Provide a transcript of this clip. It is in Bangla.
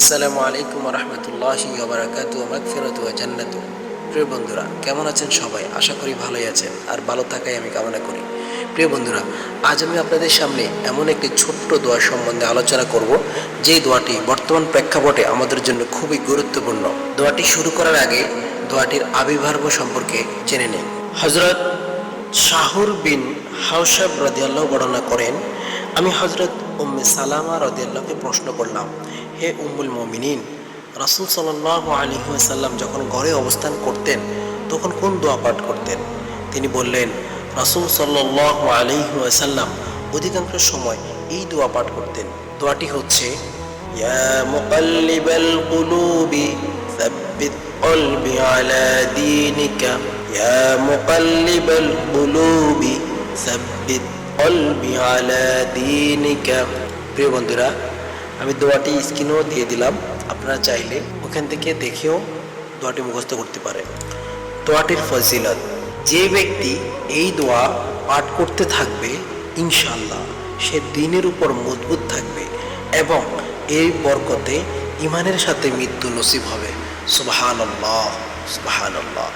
আসসালামু আলাইকুম রহমতুল্লাহি ওবরাকাতু মাগফিরাত ওয়া জান্নাত প্রিয় বন্ধুরা, কেমন আছেন সবাই? আশা করি ভালোই আছেন, আর ভালো থাকাই আমি কামনা করি। প্রিয় বন্ধুরা, আজ আমি আপনাদের সামনে এমন একটি ছোট্ট দোয়া সম্বন্ধে আলোচনা করব যে দোয়াটি বর্তমান প্রেক্ষাপটে আমাদের জন্য খুবই গুরুত্বপূর্ণ। দোয়াটি শুরু করার আগে দোয়াটির আবির্ভাব সম্পর্কে জেনে নিন। হজরত শাহুর বিন হাউসাব রদিয়াল্লাহ বর্ণনা করেন, আমি হজরত উম্মে সালামা রদিয়াল্লাহকে প্রশ্ন করলাম, হে উম্মুল মমিনিন, রাসুল সাল্লাহ আলী সাল্লাম যখন ঘরে অবস্থান করতেন, তখন কোন দোয়া পাঠ করতেন? তিনি বললেন, রাসুল সাল্লাহ আলী সাল্লাম অধিকাংশ সময় এই দোয়া পাঠ করতেন। দোয়াটি হচ্ছে, ইয়া মুকাল্লিবাল কুলুবি ثبت قلبي على دينك يا مقلب القلوب ثبت قلبي على دينك প্রিয় বন্ধুরা আমি দোয়াটি স্ক্রিনেও দিয়ে দিলাম আপনারা চাইলে ওখান থেকে দেখেও দোয়াটি মুখস্থ করতে পারেন দোয়াটির ফজিলত যে ব্যক্তি এই দোয়া পাঠ করতে থাকবে ইনশাল্লাহ সে দিনের উপর মজবুত থাকবে এবং এই বরকতে ইমানের সাথে মৃত্যু নসিব হবে সুবাহান আল্লাহ সুবাহান আল্লাহ